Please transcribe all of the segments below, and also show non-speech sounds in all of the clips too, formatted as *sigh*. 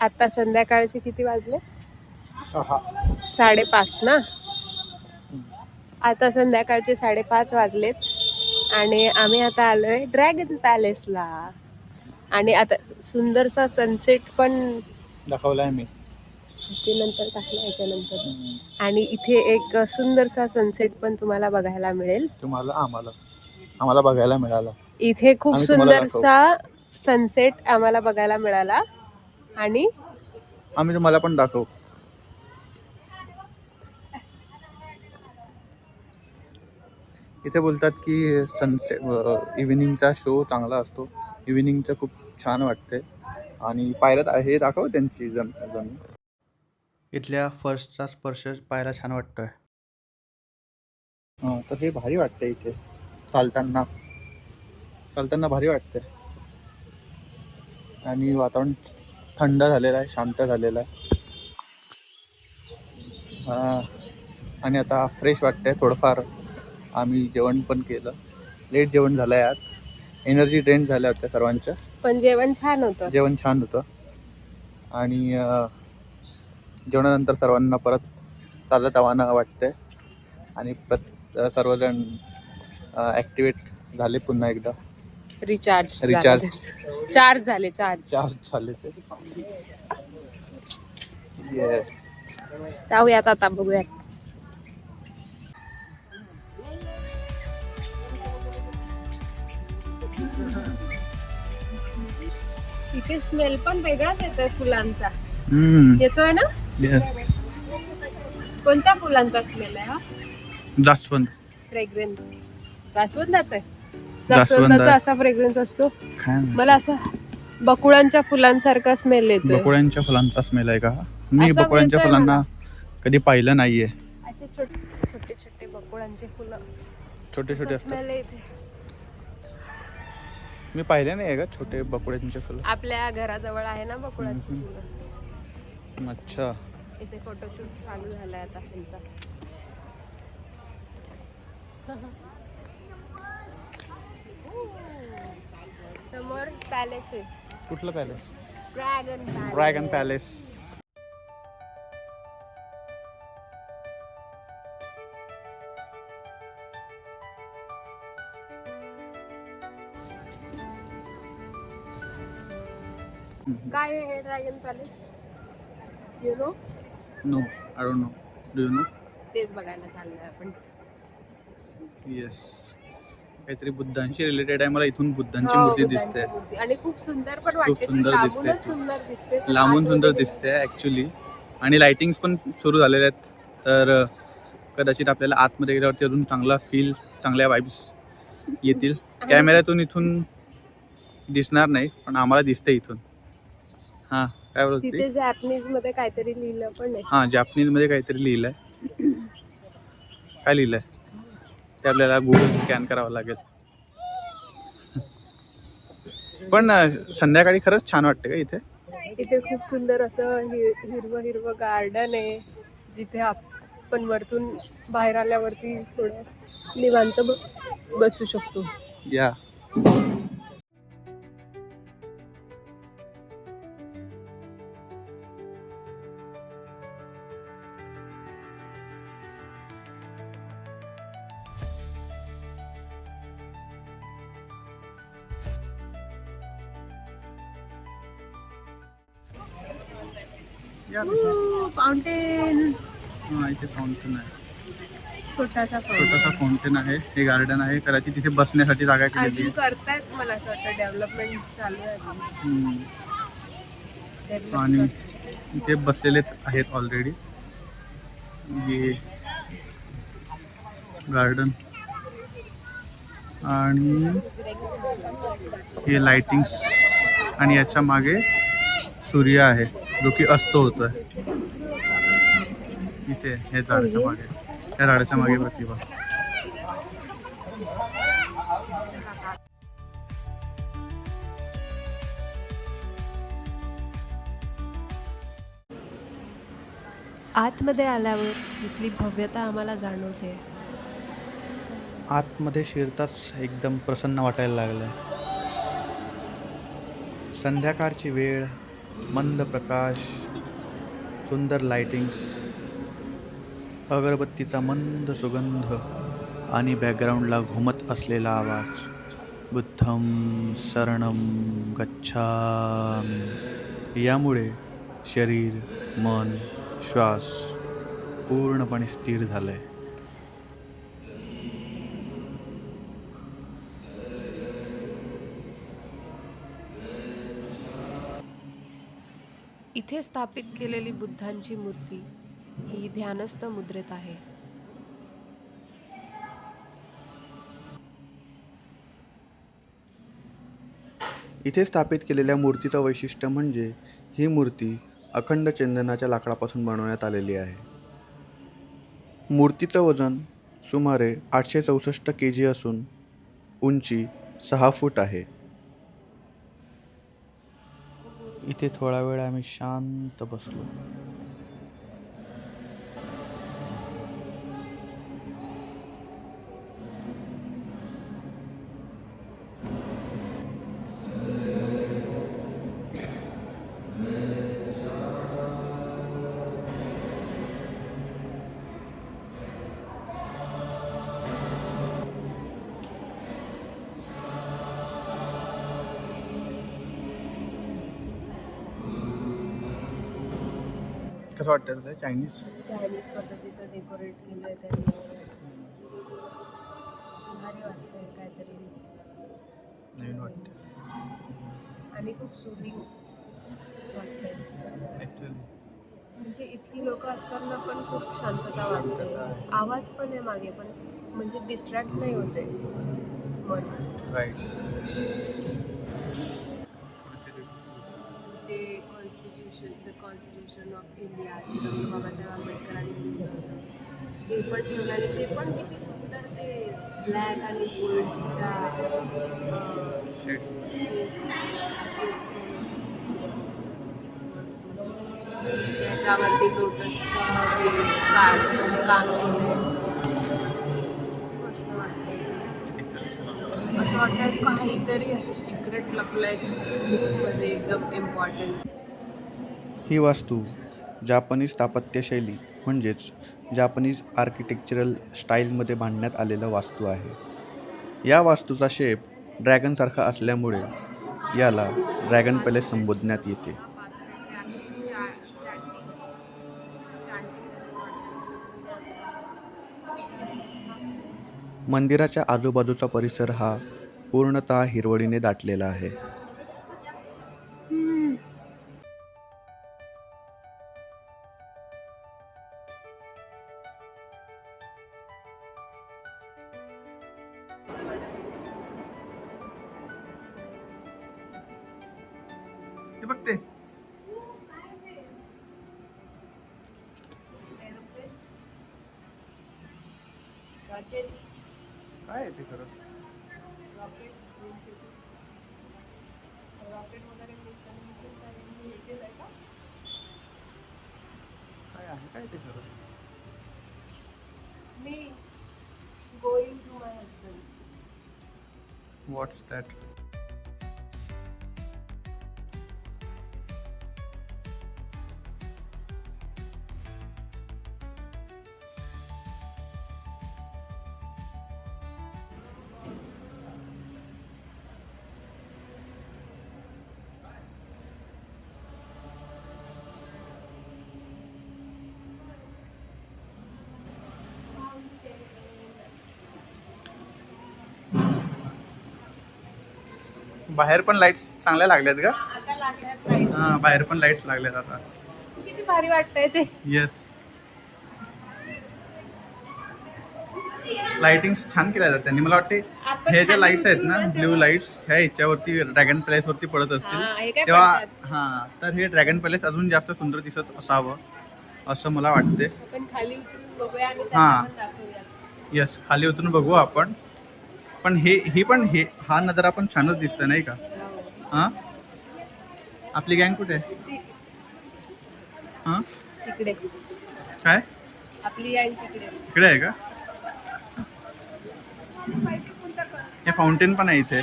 आता संध्याकाळचे किती वाजले? सहा. साडेपाच ना? आता संध्याकाळचे साडेपाच वाजलेत. आणि आम्ही आता आलोय ड्रॅगन पॅलेसला आणि आता सुंदरसा सनसेट पण दाखवलाय मी. ते नंतर टाकलं याच्यानंतर. आणि इथे एक सुंदरसा सनसेट पण तुम्हाला बघायला मिळेल. तुम्हाला आम्हाला. आम्हाला बघायला मिळालं. इथे खूप सुंदरसा सनसेट आम्हाला बघायला मिळाला. आणि? आम्ही तुम्हाला पण दाखवू. इथे बोलतात की सनसेट इव्हिनिंगचा शो चांगला असतो. इव्हिनिंगचं खूप छान वाटते आणि पायऱ्यात हे दाखव त्यांची जम जमीन. इथल्या फर्स्टचा स्पर्श पाहायला छान वाटतोय. हां तर हे भारी वाटतंय इथे. चालताना. चालताना भारी वाटतंय. आणि वातावरण थंड झालेलं आहे शांत झालेलं आहे. हा. आणि आता फ्रेश वाटतंय थोडंफार. आम्ही जेवण पण केलं. लेट जेवण झालं आहे आज. एनर्जी ड्रेन झाल्या होत्या सर्वांच्या. पण जेवण छान होतं. जेवण छान होतं. आणि जेवणानंतर सर्वांना परत ताजा तवाना वाटतंय. आणि प्रत सर्वजण ॲक्टिवेट झाले पुन्हा एकदा. Recharge Recharge. चार्ज झाले चार्ज चार झाले ते. जाऊयात आता बघूयात. इथे स्मेल पण वेगळाच येतोय फुलांचा. येतोय ना? कोणत्या फुलांचा स्मेल आहे हा? जास्वंद. फ्रेग्रन्स जास्वंदाचा आहे? जास्वंदाचा. असा फ्रेग्रन्स असतो. मला असं बकुळांच्या फुलांसारखा स्मेल येतोय. बकुळ्यांच्या फुलांचा स्मेल आहे का? मी मिळतोय फुलांना कधी पाहिलं नाहीये. छोटे छोटे बकुळांचे फुलं. छोटे छोटे असतात. येते मी पाहिले नाही का छोटे बकुळ्यांचे फुलं? आपल्या घराजवळ आहे ना बकुळाची. फुलं. अच्छा. इथे फोटोशूट चालू झालाय आता त्यांचा. समोर पॅलेस आहे. कुठलं पॅलेस ड्रॅगन ड्रॅगन पॅलेस काय आहे हे dragon palace you know no I don't know do you know तेच बघायला चाललोय आपण. येस काहीतरी बुद्धांशी रिलेटेड आहे. मला इथून बुद्धांची हो, मूर्ती बुद्धांची दिसते. मूर्ती. आणि खूप सुंदर पण खूप वाटते. ती सुंदर लांबूनच दिसते. सुंदर दिसते. लांबून सुंदर दिसते. ॲक्च्युली आणि लाइटिंग्स पण सुरू झालेल्या आहेत. तर अ, कदाचित आपल्याला आतमध्ये गेल्यावरती अजून चांगला फील चांगल्या वाईब्स येतील. *laughs* कॅमेऱ्यातून इथून दिसणार नाही पण आम्हाला दिसते इथून. हां काय बोलते तिथे जॅपनीजमध्ये काहीतरी लिहिलं पण आहे हां जॅपनीजमध्ये काहीतरी लिहिलं आहे *clears throat* काय लिहिलं आहे ते आपल्याला गुगल स्कॅन करावं लागेल. पण संध्याकाळी खरंच छान वाटते का इथे. इथे खूप सुंदर असं हिरवं हिरवं गार्डन आहे. जिथे आपण वरतून बाहेर आल्यावरती थोडं निवांत बसू शकतो. या. फाउंटेन हां इथे फाउंटन आहे. छोटासा छोटासा फाउंटेन आहे. हे गार्डन आहे. कदाचित तिथे बसण्यासाठी जागा केलेली अजून आहे करतायत मला असं वाटतं. डेव्हलपमेंट चालू आहे अजून. हम्म. Develop आणि करतायत. इथे बसलेले आहेत ऑलरेडी हे गार्डन आणि हे लाइटिंग्स आणि याच्या मागे सूर्य आहे. जो की अस्त होतोय. इथे हे झाडाच्या मागे. त्या झाडाच्या मागे प्रतिभा. आतमध्ये आल्यावर इथली भव्यता आम्हाला जाणवते. आतमध्ये शिरताच एकदम प्रसन्न वाटायला लागलं संध्याकाळची वेळ मंद प्रकाश सुंदर लाइटिंग्स अगरबत्तीचा मंद सुगंध आणि बॅकग्राऊंडला घुमत असलेला आवाज. बुद्धम शरणम गच्छामी. यामुळे शरीर मन श्वास पूर्णपणे स्थिर झालं आहे इथे स्थापित केलेली बुद्धांची मूर्ती ही ध्यानस्थ मुद्रेत आहे. इथे स्थापित केलेल्या मूर्तीचं वैशिष्ट्य म्हणजे ही मूर्ती अखंड चंदनाच्या लाकडापासून बनवण्यात आलेली आहे. मूर्तीचं वजन सुमारे आठशे चौसष्ट के जी असून उंची सहा फूट आहे. इथे थोडा वेळ आम्ही शांत बसलो. कसं वाटतं चायनीज चायनीज पद्धतीचं डेकोरेट केलं आहे त्यांनी भारी वाटतंय काहीतरी. नवीन वाटतं आणि खूप सुदिंग वाटतंय. ॲक्च्युली म्हणजे इतकी लोक असताना पण खूप शांतता वाटते. आवाज पण आहे मागे पण म्हणजे डिस्ट्रॅक्ट नाही होते मन. Right constitution of India doctor Babasaheb आंबेडकरांनी लिहिलं होतं. ते पण ठेवलं आणि ते पण किती सुंदर ते ब्लॅक आणि गोल्डच्या त्याच्यावरती लोटसचं ते काम म्हणजे काम केलं मस्त वाटतं असं वाटतं काहीतरी असं सिक्रेट लपलंय. आहे एकदम इम्पॉर्टंट ही वास्तू जापनीज स्थापत्यशैली म्हणजेच जापनीज आर्किटेक्चरल स्टाईलमध्ये बांधण्यात आलेलं वास्तू आहे. या वास्तूचा शेप ड्रॅगनसारखा असल्यामुळे याला ड्रॅगन पॅलेस संबोधण्यात येते. मंदिराच्या आजूबाजूचा परिसर हा पूर्णतः हिरवळीने दाटलेला आहे. काय आहे ते खरं? काय आहे? काय ते खरं? मी going to my husband what's that बाहेर पण लाईट्स चांगल्या लागल्यात का? आता लागल्यात lights. हा बाहेर पण लाईट्स लागल्यात आता. किती भारी वाटतंय ते. येस लाइटिंग छान केल्या जातात त्यांनी. मला वाटते आपण हे खाली लाईट्स आहेत ना उतरू ना ब्ल्यू लाईट्स ह्या ह्याच्यावरती ड्रॅगन पॅलेस वरती पडत हा, हे असतील काय तेव्हा? हा तर हे ड्रॅगन पॅलेस अजून जास्त सुंदर दिसत असावं असं मला वाटते. आपण खाली उतरून बघूया आणि हा. पण दाखवूया. येस खाली उतरून बघू आपण. पण हे ही पण हे हा नजारा पण छानच दिसतोय नाही का? हा? आपली गँग कुठे आहे? हा? तिकडे. काय? आपली तिकडे. आहे का? हे फाउंटेन पण आहे इथे.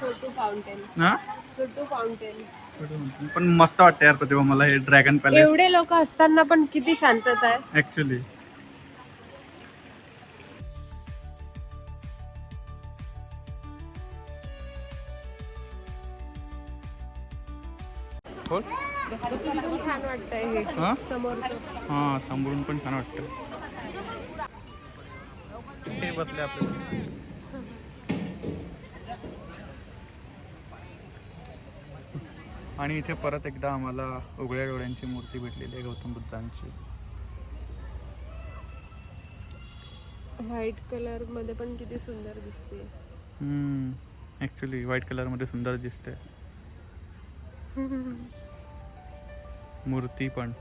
फोटो फाउंटेन हा? छोटू फाउंटेन पण मस्त वाटतं यार प्रतिभा मला हे ड्रॅगन पॅलेस एवढे लोक असताना पण किती शांतता आहे. ऍक्च्युली हे? समोर सांभाळून पण छान वाटतं. हे बसले आपले. आणि इथे परत एकदा आम्हाला उघड्या डोळ्यांची मूर्ती भेटलेली आहे गौतम बुद्धांची. व्हाईट कलरमध्ये पण किती सुंदर दिसते. ॲक्च्युली व्हाईट कलरमध्ये सुंदर दिसते. *laughs* मूर्ती पण.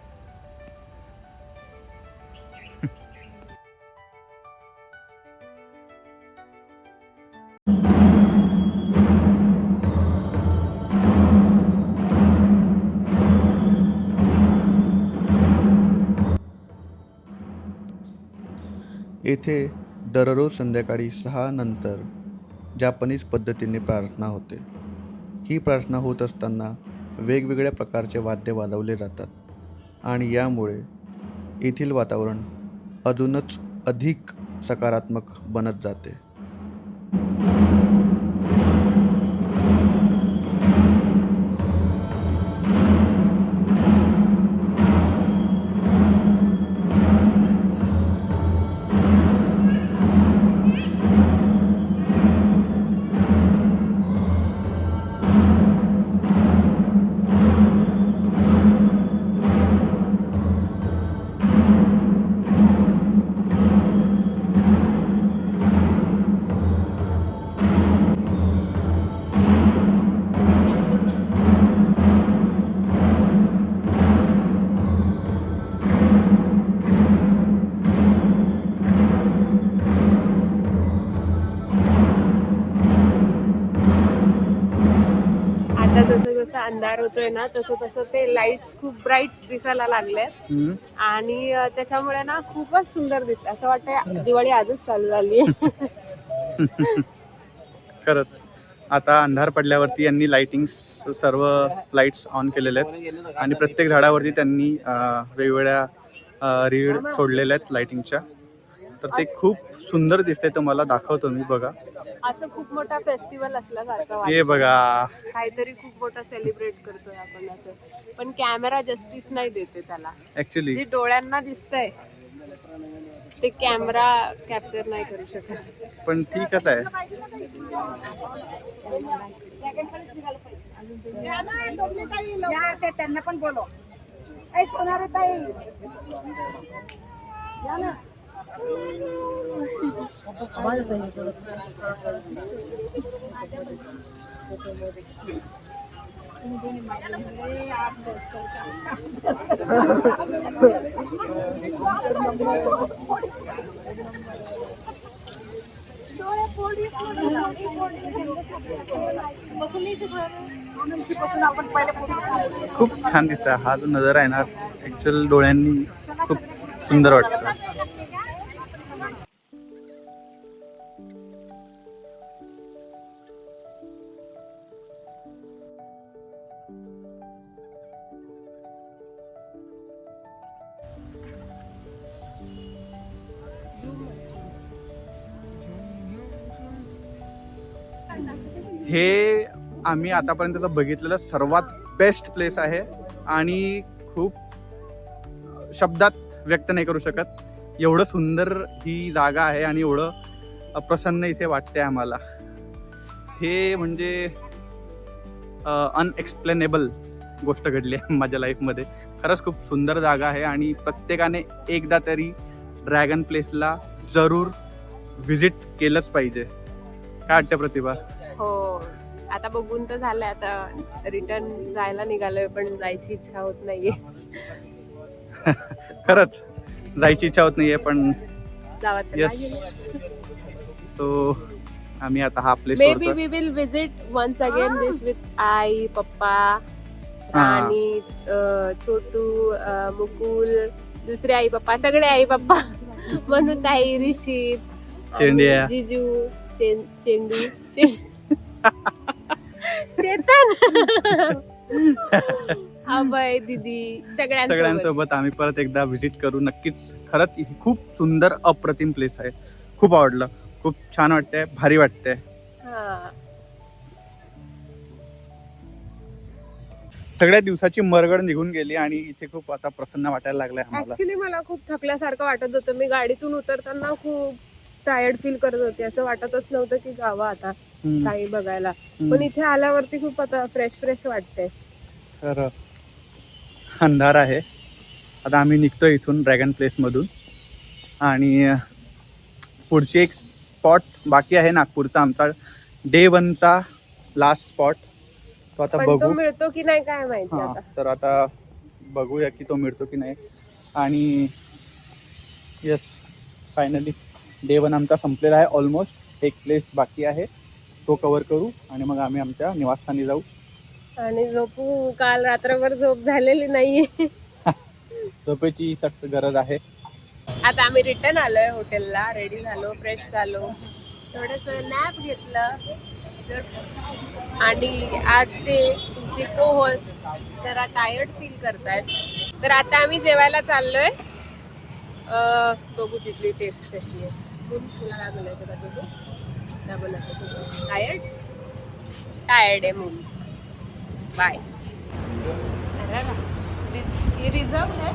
येथे दररोज संध्याकाळी सहा नंतर जापनीज पद्धतीने प्रार्थना होते. ही प्रार्थना होत असताना वेगवेगळ्या प्रकारचे वाद्य वाजवले जातात आणि यामुळे येथील वातावरण अजूनच अधिक सकारात्मक बनत जाते. जसं अंधार होतोय ना तसं तसं ते लाईट्स खूप ब्राईट दिसायला लागले हम्म. आणि अं, त्याच्यामुळे ना खूपच सुंदर दिसत असं वाटतं दिवाळी आजच चालू झाली *laughs* खरंच. आता अंधार पडल्यावरती यांनी लाइटिंग सर्व लाईट्स ऑन केलेले आहेत. आणि प्रत्येक झाडावरती त्यांनी अं, वेगवेगळ्या रीड सोडलेल्या आहेत लाइटिंगच्या तर ते खूप सुंदर दिसते तुम्हाला. दाखवतो मी बघा. असं खूप मोठा फेस्टिवल असल्यासारखं हे वाटतं बघा. काहीतरी खूप मोठा सेलिब्रेट करतोय आपण असं. पण कॅमेरा जस्टिस नाही देते त्याला. ऍक्च्युली जे डोळ्यांना दिसतंय ते कॅमेरा कॅप्चर नाही करू शकत. पण ठीकच आहे. या ते त्यांना पण बोलो ऐ सोनारे ताई. या ना. खूप छान दिसतं हा जो नजारा आहे ना ऍक्च्युअल डोळ्यांनी खूप सुंदर वाटतं हे आम्ही आतापर्यंत बघितलेलं सर्वात बेस्ट प्लेस आहे आणि खूप शब्दात व्यक्त नाही करू शकत. एवढं सुंदर ही जागा आहे आणि एवढं प्रसन्न इथे वाटते आम्हाला. हे म्हणजे अनएक्सप्लेनेबल गोष्ट घडली आहे माझ्या लाईफमध्ये खरंच खूप सुंदर जागा आहे आणि प्रत्येकाने एकदा तरी ड्रॅगन प्लेसला जरूर व्हिजिट केलंच पाहिजे. काय वाटतं प्रतिभा? हो आता बघून तर झालंय आता रिटर्न जायला निघालोय पण जायची इच्छा होत नाहीये *laughs* खरंच जायची इच्छा होत नाहीये पण जावा तर Yes. लागेल. तो आम्ही आता हा place may be we will visit once again this with आई पप्पा हा. राणी अं, छोटू अं, मुकुल दुसरे आई पप्पा सगळे आई पप्पा *laughs* म्हणून ताई ऋषी आणि चेंडिया. जिजू चें- चेंडू चे- चेतन. *laughs* अभय दीदी सगळ्यांसोबत. सगळ्यांसोबत आम्ही परत एकदा व्हिजिट करू. नक्कीच खरंच ही खूप सुंदर अप्रतिम प्लेस आहे. खूप आवडलं. खूप छान वाटतंय. भारी वाटतंय. हा. सगळ्या दिवसाची मरगड निघून गेली आणि इथे खूप आता प्रसन्न वाटायला लागलाय आम्हाला. ऍक्च्युली मला खूप थकल्यासारखं वाटत होतं. मी गाडीतून उतरताना खूप टायर्ड फील करत होते. असं वाटतच नव्हतं की जावं आता काही बघायला. पण इथे आल्यावरती खूप आता फ्रेश फ्रेश वाटतंय. तर अंधार आहे. आता आम्ही निघतो इथून ड्रॅगन प्लेसमधून आणि पुढची एक स्पॉट बाकी आहे नागपूरचा. आमचा डे वनचा लास्ट स्पॉट तो आता बघू. मिळतो की नाही काय माहिती आता. तर आता बघूया की तो मिळतो की नाही. आणि येस फायनली डे वन आमचा संपलेला आहे ऑलमोस्ट एक प्लेस बाकी आहे. तो कवर करू आणि मग आम्ही आमच्या निवासस्थानी जाऊ. आणि झोपू काल रात्रभर झोप झालेली नाहीये. *laughs* झोपेची सक्त गरज आहे. आता आम्ही रिटर्न आलोय हॉटेलला रेडी झालो फ्रेश झालो. थोडस नॅप घेतलं. आणि आजचे तुमचे को होस्ट जरा टायर्ड फील करतायत. तर आता आम्ही जेवायला चाललोय. बघू तिथली टेस्ट कशी आहे. कोण तुला काय बोलायचं का तुझं काय बोलायचं तुझं टायर्ड टायर्ड आहे? मूवी बाय रिझर्व आहे.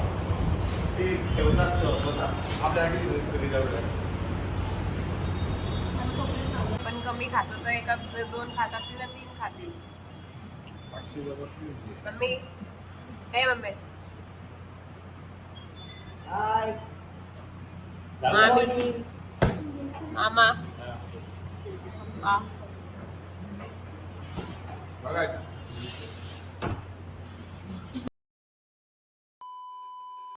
पण कमी खात. होतो एका दोन खात असतील तर तीन खातील. मम्मी. हे mummy. Mama. Ah. Pa. Bakit?